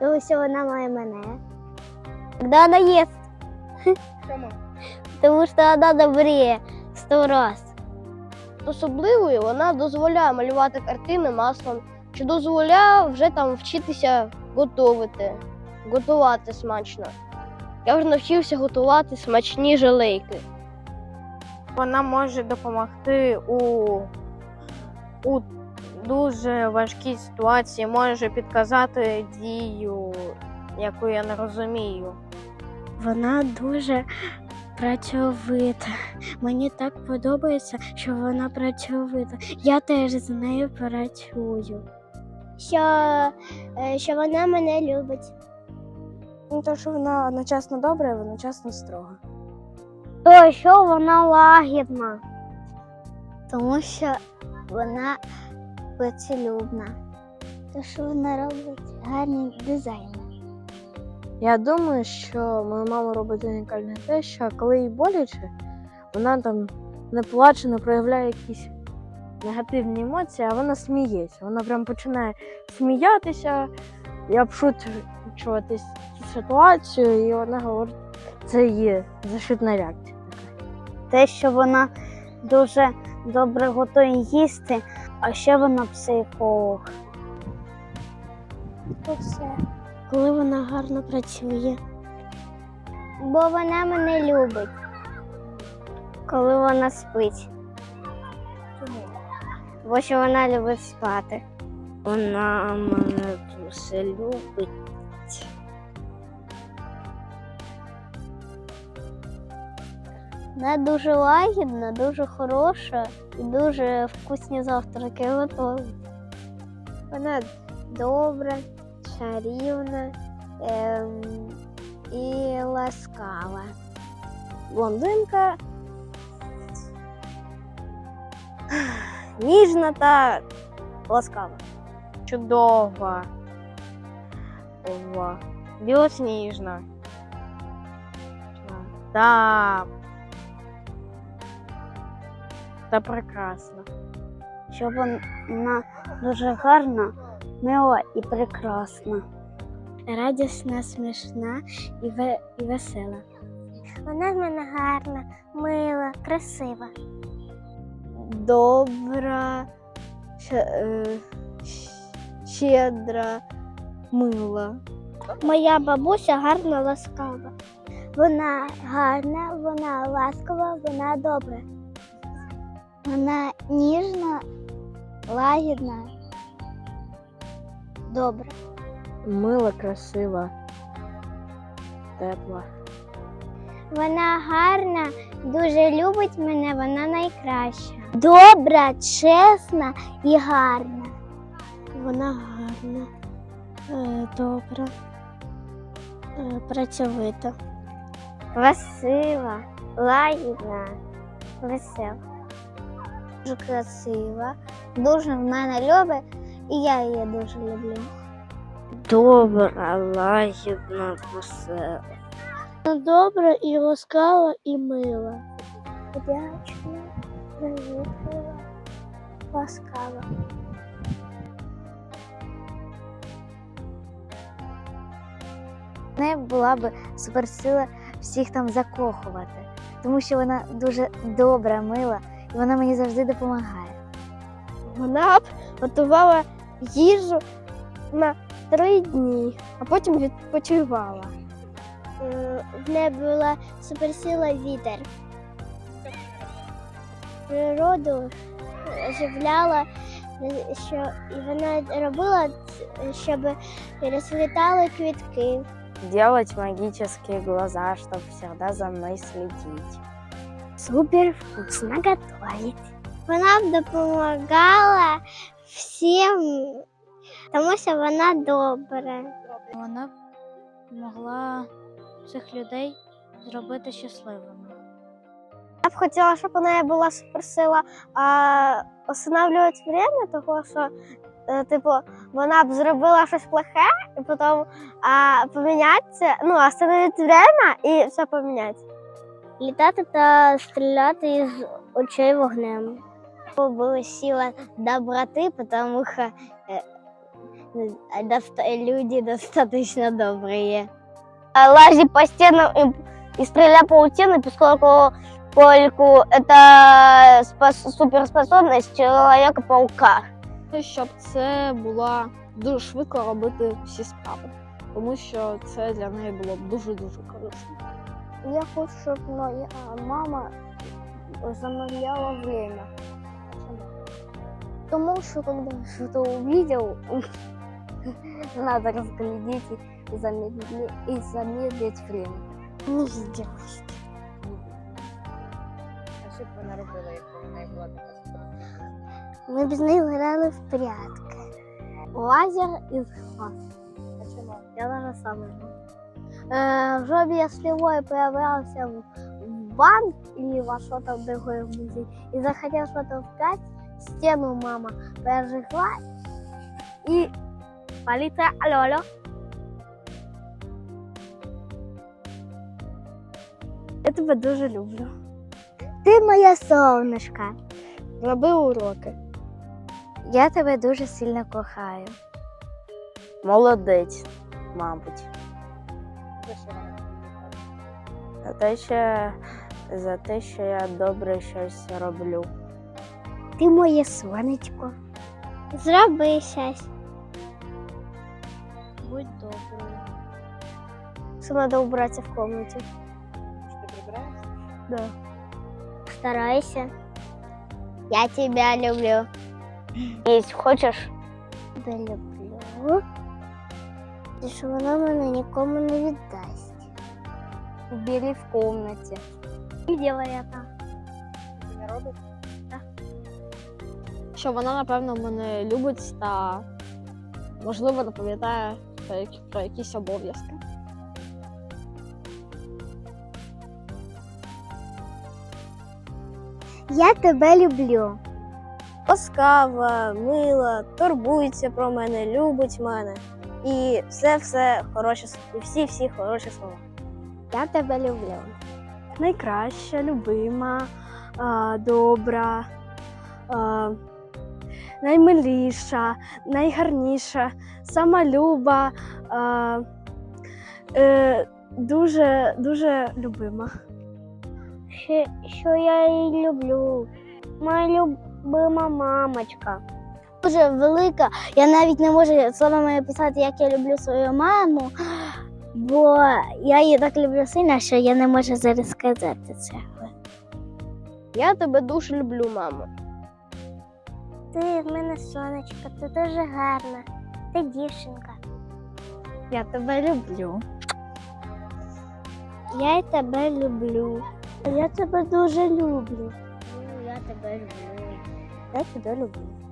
Тому що вона має мене. Когда вона їсть. Чому? Тому що вона добріє сто раз. Особливою вона дозволяє малювати картини маслом, чи дозволяє вже там вчитися готувати, готувати смачно. Я вже навчився готувати смачні желейки. Вона може допомогти у, у дуже важкій ситуації, може підказати дію, яку я не розумію. Вона дуже працьовита. Мені так подобається, що вона працьовита. Я теж з нею працюю. Що, е, що вона мене любить. Ну, то, що вона одночасно добра і одночасно строга. То що вона лагідна. Тому що вона працелюбна. То що вона робить гарний дизайн. Я думаю, що мою маму робить унікальне те, що коли їй боляче, вона там не плаче, не проявляє якісь негативні емоції, а вона сміється. Вона прям починає сміятися і обшучувати цю ситуацію, і вона говорить, це є защитна реакція. Те, що вона дуже добре готує їсти, а ще вона психолог. Все. Коли вона гарно працює. Бо вона мене любить. Коли вона спить. Бо що вона любить спати. Вона мене дуже любить. Вона дуже лагідна, дуже хороша і дуже вкусні завтраки готовить. Вона добра, чарівна ем, і ласкава. Блондинка ніжна та ласкава. Чудова, ова, білосніжна. Та, та прекрасна. Що вона дуже гарна, мила і прекрасна. Радісна, смішна і, ве- і весела. Вона в мене гарна, мила, красива. Добра, е, щедра, мила. Моя бабуся гарна, ласкава. Вона гарна, вона ласкава, вона добра. Вона ніжна, лагідна, добра. Мила, красива, тепла. Вона гарна, дуже любить мене, вона найкраща. Добра, чесна і гарна. Вона гарна, е, добра, е, працьовита. Красива, лагідна, весела. Дуже красива, дуже в мене любить, і я її дуже люблю. Добра, лагідна, весела. Добра і ласкава, і мила. Вдячна, привітлива, ласкава. В неї була б суперсила всіх там закохувати, тому що вона дуже добра, мила, і вона мені завжди допомагає. Вона б готувала їжу на три дні, а потім відпочивала. Е, В неї була суперсила вітер. Природу оживляла, що і вона робила, щоб розцвітали квітки. Делать магические глаза, чтобы всегда за мной следить. Супер вкусно готовить. Вона б допомагала всім, тому що вона добра. Вона б могла цих людей зробити щасливими. Я б хотіла, щоб у неї була суперсила а, останавливати время, того що, е, типу, вона б зробила щось плохе, і потім а, помінятися, ну, остановити время і все поміняти. Літати та стріляти із очей вогнем. Була сила доброти, тому що е, люди достаточно добрые. А, Лазить по стенам и, и стреляя паутиной, поскольку, поскольку это спос- суперспособность Человека-паука. Щоб це була дуже швидко робити всі справи, тому що це для неї було б дуже-дуже корисно. Я хочу, щоб моя мама замедляла время. Тому що когда что-то увидел, надо разглядеть и замедлить, и замедлить время. Не сделаешь. А що б вона робила, якби в неї була така? Ми б з нею грали в прятки. Лазер із глаз. А чому? Я даже сам э, Чтобы я появлялся в, в банк или во что-то другое в музей и захотел что-то вкрасть, стену мама прожигла и полиция алло, алло. Я тебе дуже люблю. Ти моє сонечко. Роби уроки. Я тебе дуже сильно кохаю. Молодець, мабуть. За те, що, за те, що я добре щось роблю. Ти моє сонечко. Зроби щось. Будь доброю. Что надо убраться в комнате. Що ти прибираєшся? Да. Старайся. Я тебя люблю. Есть хочешь? Тебе люблю. І що вона мене нікому не віддасть. Убери в комнате. І делай это. Не робиш? Що вона, напевно, мене любить та, можливо, не пам'ятає про, які- про якісь обов'язки. Я тебе люблю. Ласкава, мила, турбується про мене, любить мене. І все-все хороше, і всі-всі хороші слова. Я тебе люблю. Найкраща, любима, добра, наймиліша, найгарніша, самолюба, а, е, дуже, дуже любима. Що, що я її люблю. Моя любима мамочка. Дуже велика. Я навіть не можу словами описати, як я люблю свою маму, бо я її так люблю сильно, що я не можу зараз сказати це. Я тебе дуже люблю, мамо. Ти в мене сонечко, ти дуже гарна. Ти дівчинка. Я тебе люблю. Я й тебе люблю. Я тебе дуже люблю. Я тебе люблю. Я тебе люблю.